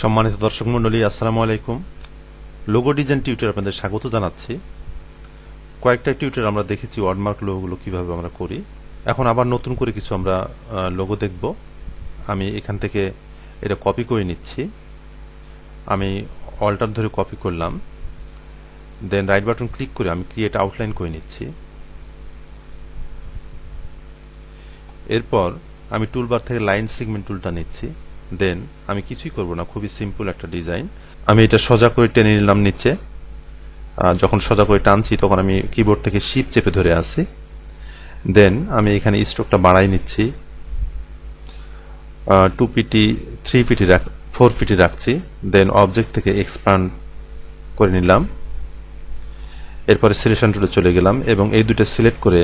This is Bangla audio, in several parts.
সম্মানিত দর্শক মণ্ডলী, আসসালামু আলাইকুম। লোগো ডিজাইন টিউটার আপনাদের স্বাগত জানাচ্ছি। কয়েকটা টিউটার আমরা দেখেছি ওয়ার্ডমার্ক লোগোগুলো কীভাবে আমরা করি। এখন আবার নতুন করে কিছু আমরা লোগো দেখব। আমি এখান থেকে এটা কপি করে নিচ্ছি। আমি অল্টার ধরে কপি করলাম। দেন রাইট বাটন ক্লিক করে আমি ক্রিয়েট আউটলাইন করে নিচ্ছি। এরপর আমি টুলবার থেকে লাইন সেগমেন্ট টুলটা নিচ্ছি। দেন, আমি কিছুই করব না, খুবই সিম্পল একটা ডিজাইন আমি এটা সোজা করে টেনে নিলাম নিচে। যখন সোজা করে টানছি, তখন আমি কিবোর্ড থেকে শিপ চেপে ধরে আসি দেন, আমি এখানে স্ট্রোকটা বাড়াই নিচ্ছি। টু পিটি থ্রি পিটি রাখ ফোর পিটি রাখছি। দেন অবজেক্ট থেকে এক্সপান্ড করে নিলাম। এরপরে সিলেকশন টুলে চলে গেলাম এবং এই দুটো সিলেক্ট করে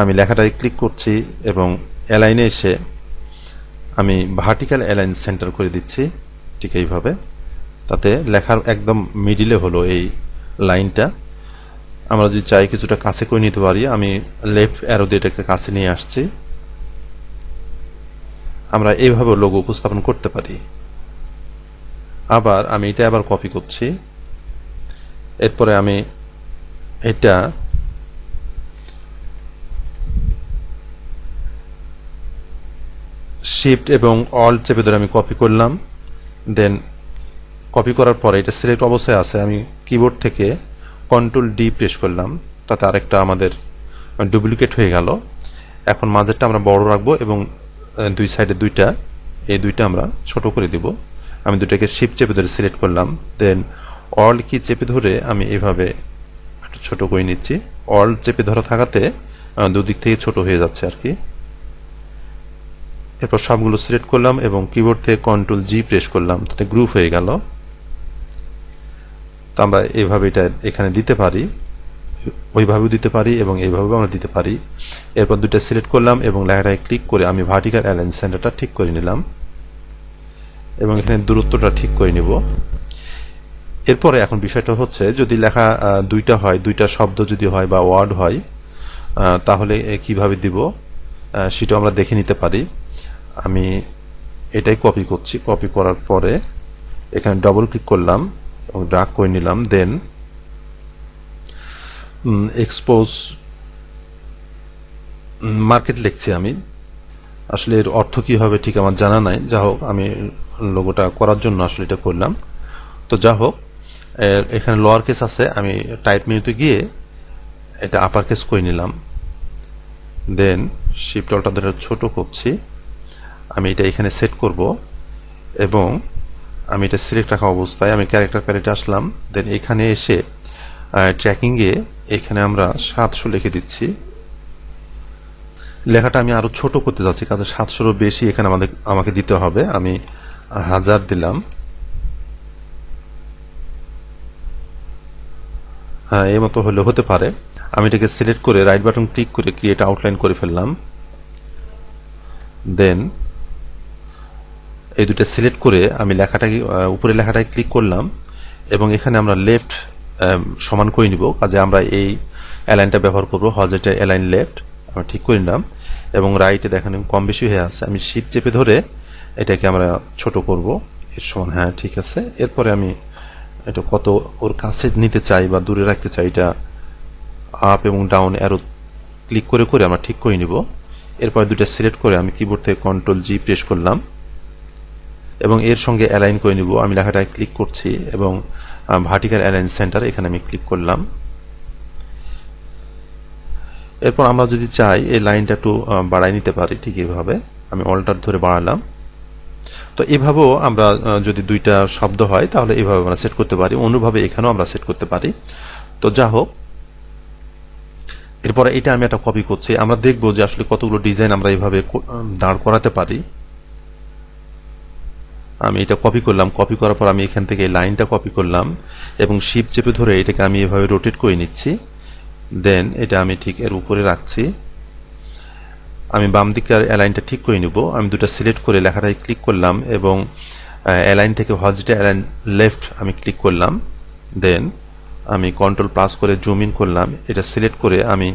আমি লেখাটায় ক্লিক করছি এবং অ্যালাইনে এসে আমি ভার্টিক্যাল অ্যালাইন সেন্টার করে দিচ্ছি, ঠিক এইভাবে। তাতে লেখার একদম মিডিলে হলো এই লাইনটা আমরা যদি চাই কিছুটা কাছে করে নিতে পারি, আমি লেফট অ্যারো দিয়ে এটাকে কাছে নিয়ে আসছি। আমরা এইভাবে লোগো উপস্থাপন করতে পারি। আবার আমি এটা আবার কপি করছি। এরপরে আমি এটা শিফট এবং অল চেপে ধরে আমি কপি করলাম। দেন কপি করার পরে এটা সিলেক্ট অবস্থায় আছে, আমি কিবোর্ড থেকে কন্ট্রোল ডি প্রেস করলাম। তাতে আরেকটা আমাদের ডুপ্লিকেট হয়ে গেল। এখন মাঝেরটা আমরা বড় রাখব এবং দুই সাইডে দুইটা, এই দুইটা আমরা ছোট করে দিব। আমি দুটাকে শিফট চেপে ধরে সিলেক্ট করলাম। দেন অল কি চেপে ধরে আমি এভাবে একটু ছোট করে নিচ্ছি। অল চেপে ধরা থাকাতে দুদিক থেকে ছোট হয়ে যাচ্ছে আর কি। এরপর সবগুলো সিলেক্ট করলাম এবং কিবোর্ড থেকে কন্ট্রোল জি প্রেস করলাম। তাতে গ্রুপ হয়ে গেল। তো আমরা এইভাবে এটা এখানে দিতে পারি। ওইভাবেও দিতে পারি এবং এইভাবেও আমরা দিতে পারি। এরপর দুটো সিলেক্ট করলাম এবং লেখাটায় ক্লিক করে আমি ভার্টিক্যাল অ্যালাইন সেন্টারটা ঠিক করে নিলাম। এবং এখানে দূরত্বটা ঠিক করে নিব। এরপরে এখন বিষয়টা হচ্ছে, যদি লেখা দুইটা হয়, দুইটা শব্দ যদি হয় বা ওয়ার্ড হয় তাহলে কীভাবে দিব? সেটাও আমরা দেখে নিতে পারি। আমি এটাই কপি করছি। কপি করার পরে এখানে ডবল ক্লিক করলাম এবং ড্রাগ করে নিলাম দেন এক্সপোজ মার্কেট লিখছি আমি। আসলে এর অর্থ কী হবে ঠিক আমার জানা নাই। যা হোক, আমি লোগোটা করার জন্য আসলে এটা করলাম। তো যা হোক এখানে লোয়ার কেস আছে, আমি টাইপ মেনুতে গিয়ে এটা আপার কেস করে নিলাম। দেন শিপটলটা ধরে ছোট করছি। আমি এটা এখানে সেট করব এবং আমি এটা সিলেক্ট রাখা অবস্থায় আমি ক্যারেক্টার প্যালেটে আসলাম। দেন এখানে এসে ট্র্যাকিংয়ে এখানে আমরা সাতশো লিখে দিচ্ছি। লেখাটা আমি আরও ছোট করতে যাচ্ছি কাজে সাতশোরও বেশি এখানে আমাদের, আমাকে দিতে হবে। আমি হাজার দিলাম। হ্যাঁ এই মতো হলে হতে পারে। আমি এটাকে সিলেক্ট করে রাইট বাটন ক্লিক করে ক্রিয়েট আউটলাইন করে ফেললাম। দেন এই দুটো সিলেক্ট করে আমি লেখাটাকে উপরে লেখাটায় ক্লিক করলাম এবং এখানে আমরা লেফট সমান করে নিব। কাজে আমরা এই অ্যালাইনটা ব্যবহার করব হজেটা অ্যালাইন লেফট আমরা ঠিক করে নিলাম। এবং রাইটে দেখানো কম বেশি হয়ে আছে। আমি শিপ চেপে ধরে এটাকে আমরা ছোট করব। এর সমান হ্যাঁ ঠিক আছে। এরপরে আমি এটা কত ওর কাছে নিতে চাই বা দূরে রাখতে চাই, এটা আপ এবং ডাউন অ্যারো ক্লিক করে করে আমরা ঠিক করে নিব। এরপরে দুটো সিলেক্ট করে আমি কিবোর্ড থেকে কন্ট্রোল জি প্রেস করলাম। এবং এর সঙ্গে অ্যালাইন করে নিব। আমি লেখাটায় ক্লিক করছি এবং ভার্টিক্যাল অ্যালাইন সেন্টার এখানে আমি ক্লিক করলাম। এরপর আমরা যদি চাই এই লাইনটা একটু বাড়াই নিতে পারি, ঠিক এইভাবে আমি অল্টার ধরে বাড়ালাম। তো এভাবেও আমরা যদি দুইটা শব্দ হয়, তাহলে এভাবে আমরা সেট করতে পারি। অন্যভাবে এখানেও আমরা সেট করতে পারি। তো যা হোক, এরপরে এটা আমি একটা কপি করছি। আমরা দেখব যে আসলে কতগুলো ডিজাইন আমরা এভাবে দাঁড় করাতে পারি। আমি এটা কপি করলাম কপি করার পর আমি এখান থেকে লাইনটা কপি করলাম এবং শিপ চেপে ধরে এটাকে আমি এভাবে রোটেট করে নিচ্ছি। দেন এটা আমি ঠিক এর উপরে রাখছি। আমি বাম দিকের অ্যালাইনটা ঠিক করে নিব। আমি দুটো সিলেক্ট করে লেখাটায় ক্লিক করলাম এবং অ্যালাইন থেকে হজটা অ্যালাইন লেফট আমি ক্লিক করলাম। দেন আমি কন্ট্রোল প্লাস করে জুম ইন করলাম। এটা সিলেক্ট করে আমি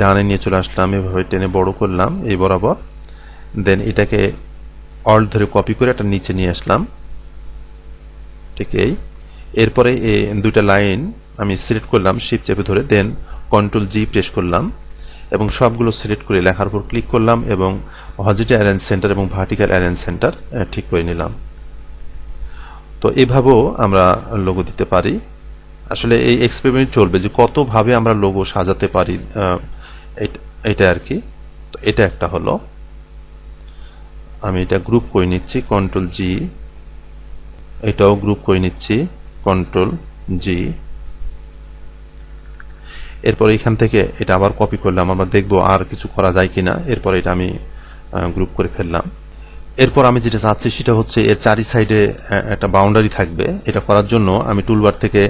ডানে নিয়ে চলে আসলাম। এভাবে টেনে বড় করলাম এই বরাবর। দেন এটাকে অল্ট ধরে কপি করে একটা নিচে নিয়ে আসলাম। ঠিক এই। এরপরে এই দুইটা লাইন আমি সিলেক্ট করলাম শিপ চেপে ধরে দেন কন্ট্রোল জি প্রেস করলাম এবং সবগুলো সিলেক্ট করে লেখার উপর ক্লিক করলাম এবং হজিটা অ্যারেঞ্জ সেন্টার এবং ভার্টিক্যাল অ্যারেঞ্জ সেন্টার ঠিক করে নিলাম। তো এভাবেও আমরা লোগো দিতে পারি। আসলে এই এক্সপেরিমেন্ট চলবে যে কতভাবে আমরা লোগো সাজাতে পারি এটা আর কি। তো এটা একটা হলো। আমি এটা গ্রুপ করে নিচ্ছি কন্ট্রোল জি এটাও গ্রুপ করে নিচ্ছি কন্ট্রোল জি এরপর এখান থেকে এটা আবার কপি করলাম, আমরা দেখব আর কিছু করা যায় কিনা। এরপর এটা আমি গ্রুপ করে ফেললাম। এরপর আমি যেটা চাচ্ছি সেটা হচ্ছে এর চারি সাইডে একটা বাউন্ডারি থাকবে। এটা করার জন্য আমি টুলবার থেকে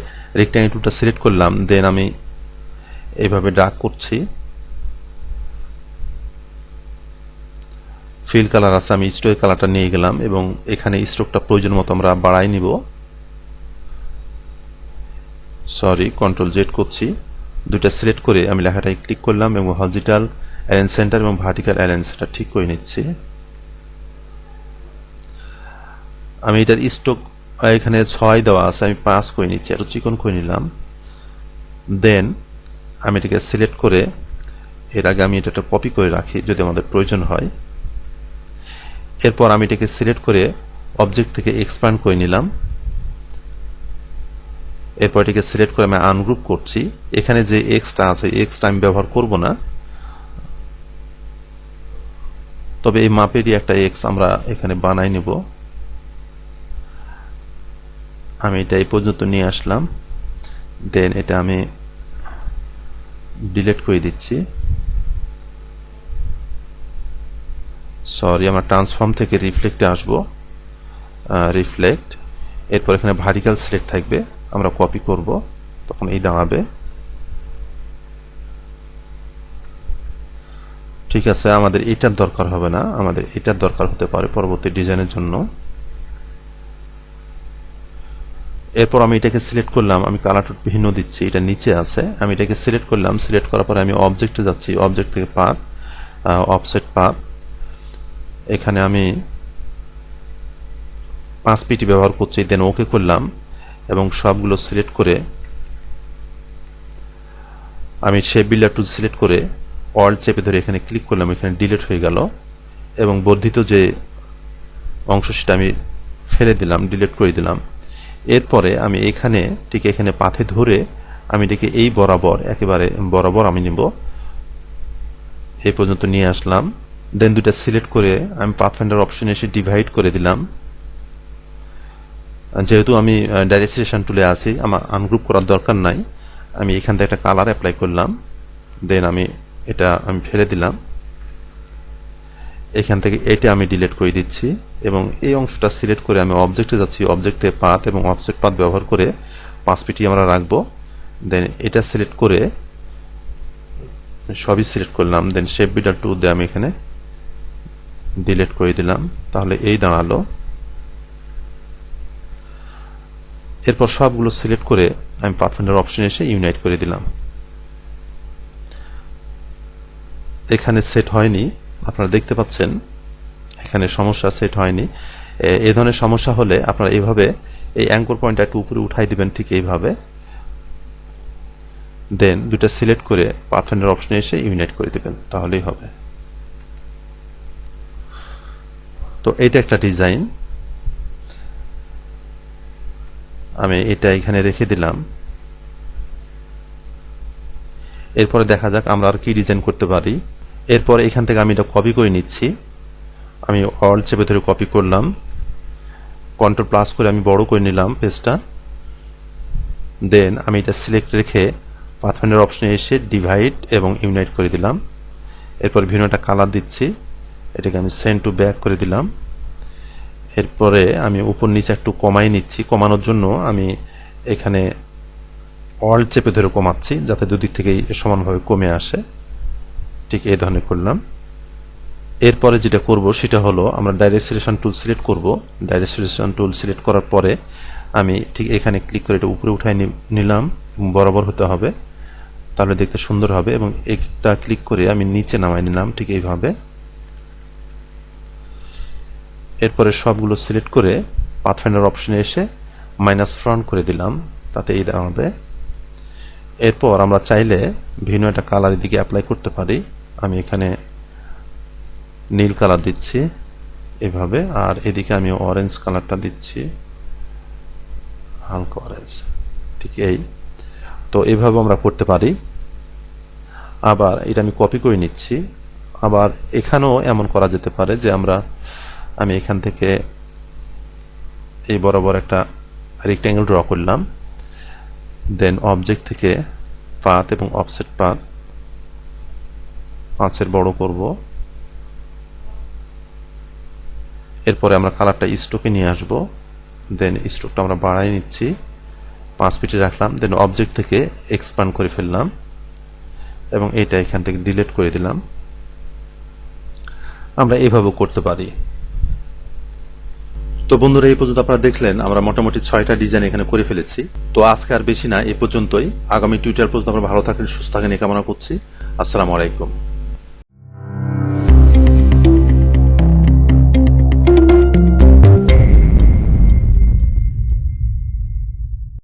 রেক্টাঙ্গেল টুলটা সিলেক্ট করলাম দেন আমি এইভাবে ডাক করছি। ফিল কালার আছে, আমি স্ট্রোক কালারটা নিয়ে গেলাম এবং এখানে স্ট্রোকটা প্রয়োজন মতো আমরা বাড়াই নিব। সরি কন্ট্রোল জেড করছি। দুইটা সিলেক্ট করে আমি লেখাটাই ক্লিক করলাম এবং হজিটাল অ্যারেঞ্জ সেন্টার এবং ভার্টিক্যাল অ্যারেঞ্জ সেন্টার ঠিক করে নিচ্ছি। আমি এটার স্ট্রোক এখানে ছয় দেওয়া আছে, আমি পাঁচ করে নিচ্ছি, একটু চিকন করে নিলাম। দেন আমি এটাকে সিলেক্ট করে এর আগে আমি এটা কপি করে রাখি যদি আমাদের প্রয়োজন হয়। এরপর আমি এটাকে সিলেক্ট করে অবজেক্ট থেকে এক্সপ্যান্ড করে নিলাম। এরপর এটাকে সিলেক্ট করে আমি আনগ্রুপ করছি। এখানে যে এক্সটা আছে এক্সটা আমি ব্যবহার করব না। তবে এই মাপেরই একটা এক্স আমরা এখানে বানাই নেব। আমি এটা এই পর্যন্ত নিয়ে আসলাম। দেন এটা আমি ডিলিট করে দিচ্ছি। সরি আমরা ট্রান্সফর্ম থেকে রিফ্লেক্টে আসব। রিফ্লেক্ট এরপর এখানে ভার্টিক্যাল সিলেক্ট থাকবে। আমরা কপি করব। তখন এই দাঁড়াবে। ঠিক আছে, আমাদের এটার দরকার হবে না। আমাদের এটার দরকার হতে পারে পরবর্তী ডিজাইনের জন্য। এরপর আমি এটাকে সিলেক্ট করলাম। আমি কালার ভিন্ন দিচ্ছি। এটা নিচে আছে। আমি এটাকে সিলেক্ট করলাম। সিলেক্ট করার পরে আমি অবজেক্টে যাচ্ছি। অবজেক্ট থেকে পাপ অফসেট পাপ এখানে আমি পাঁচ পিটি ব্যবহার করছি, দেন ওকে করলাম এবং সবগুলো সিলেক্ট করে আমি শেপ বিল্ডার টুল সিলেক্ট করে অল চেপে ধরে এখানে ক্লিক করলাম, এখানে ডিলিট হয়ে গেল এবং বর্ধিত যে অংশ সেটা আমি ফেলে দিলাম, ডিলিট করে দিলাম। এরপরে আমি এখানে, ঠিক এখানে পাথে ধরে আমি এটাকে এই বরাবর, একেবারে বরাবর আমি নিব। এই পর্যন্ত নিয়ে আসলাম। দেন দুটা সিলেক্ট করে আমি পাথফাইন্ডার অপশনে এসে ডিভাইড করে দিলাম। যেহেতু আমি ডাইরেক্টেশন টুলে আছি, আমার আনগ্রুপ করার দরকার নাই। আমি এখান থেকে একটা কালার অ্যাপ্লাই করলাম। দেন আমি এটা আমি ফেলে দিলাম। এখান থেকে এটা আমি ডিলিট করে দিচ্ছি এবং এই অংশটা সিলেক্ট করে আমি অবজেক্টে যাচ্ছি। অবজেক্টে পাথ এবং অবজেক্ট পাথ ব্যবহার করে পাঁচ পিটি আমরা রাখব। দেন এটা সিলেক্ট করে সবই সিলেক্ট করলাম। দেন শেপ বিডার টু দিয়ে আমি এখানে ডিলিট করে দিলাম। তাহলে এই দাঁড়াল। এরপর সবগুলো সিলেক্ট করে আমি পাথফাইন্ডার অপশনে এসে ইউনাইট করে দিলাম। এখানে সেট হয়নি। আপনারা দেখতে পাচ্ছেন, এখানে সমস্যা সেট হয়নি। এ ধরনের সমস্যা হলে আপনারা এইভাবে এই অ্যাঙ্কর পয়েন্টটা একটু উপরে উঠাই দিবেন ঠিক এইভাবে। দেন দুটা সিলেক্ট করে পাথফাইন্ডার অপশনে এসে ইউনাইট করে দিবেন। তাহলেই হবে। তো এটা একটা ডিজাইন আমি এটা এখানে রেখে দিলাম। এরপরে দেখা যাক আমরা আর কি ডিজাইন করতে পারি। এরপর এখান থেকে আমি এটা কপি করে নিচ্ছি। আমি অল চেপে ধরে কপি করলাম। কন্ট্রোল প্লাস করে আমি বড় করে নিলাম পেজটা দেন আমি এটা সিলেক্ট রেখে পাথফাইন্ডার অপশনে এসে ডিভাইড এবং ইউনাইট করে দিলাম। এরপর ভিন্ন একটা কালার দিচ্ছি। এটাকে আমি সেন্ড টু ব্যাক করে দিলাম। এরপরে আমি উপর নিচে একটু কমাই নিচ্ছি। কমানোর জন্য আমি এখানে অল চেপে ধরে কমাচ্ছি, যাতে দুদিক থেকেই সমানভাবে কমে আসে। ঠিক এই ধরনের করলাম। এরপরে যেটা করব, সেটা হলো আমরা ডাইরেক্ট সিলেকশন টুল সিলেক্ট করব। ডাইরেক্ট সিলেকশন টুল সিলেক্ট করার পরে আমি ঠিক এখানে ক্লিক করে এটা উপরে উঠাই নিলাম বরাবর হতে হবে। তাহলে দেখতে সুন্দর হবে, এবং একটা ক্লিক করে আমি নিচে নামাই নিলাম ঠিক এইভাবে। এরপরে সবগুলো সিলেক্ট করে পাথফাইন্ডার অপশনে এসে মাইনাস ফ্রন্ট করে দিলাম, তাতে এই দাঁড়াবে এরপর আমরা চাইলে ভিন্ন একটা কালারের দিকে অ্যাপ্লাই করতে পারি। আমি এখানে নীল কালার দিচ্ছি এভাবে, আর এদিকে আমি অরেঞ্জ কালারটা দিচ্ছি। হালকা অরেঞ্জ ঠিক এই। তো এভাবে আমরা করতে পারি। আবার এটা আমি কপি করে নিচ্ছি। আবার এখানেও এমন করা যেতে পারে যে আমরা আমি এখান থেকে এই বরাবর একটা রেক্ট্যাঙ্গেল ড্র করলাম। দেন অবজেক্ট থেকে পাত এবং অফসেট পাত পাঁচের বড় করব। এরপরে আমরা কালারটা স্ট্রোকে নিয়ে আসব। দেন স্ট্রোকটা আমরা বাড়াই নিচ্ছি। পাঁচ ফিটে রাখলাম। দেন অবজেক্ট থেকে এক্সপান্ড করে ফেললাম। এবং এটা এখান থেকে ডিলিট করে দিলাম। আমরা এভাবেও করতে পারি। তো বন্ধুরা, এই পর্যন্ত আপনারা দেখলেন, আমরা মোটামুটি ছয়টা ডিজাইন এখানে করে ফেলেছি। তো আজকে আর বেশি না এই পর্যন্তই। আগামী টুইটার পর্যন্ত আমরা ভালো থাকেন, সুস্থ থাকেন এ কামনা করছি। আসসালামু আলাইকুম।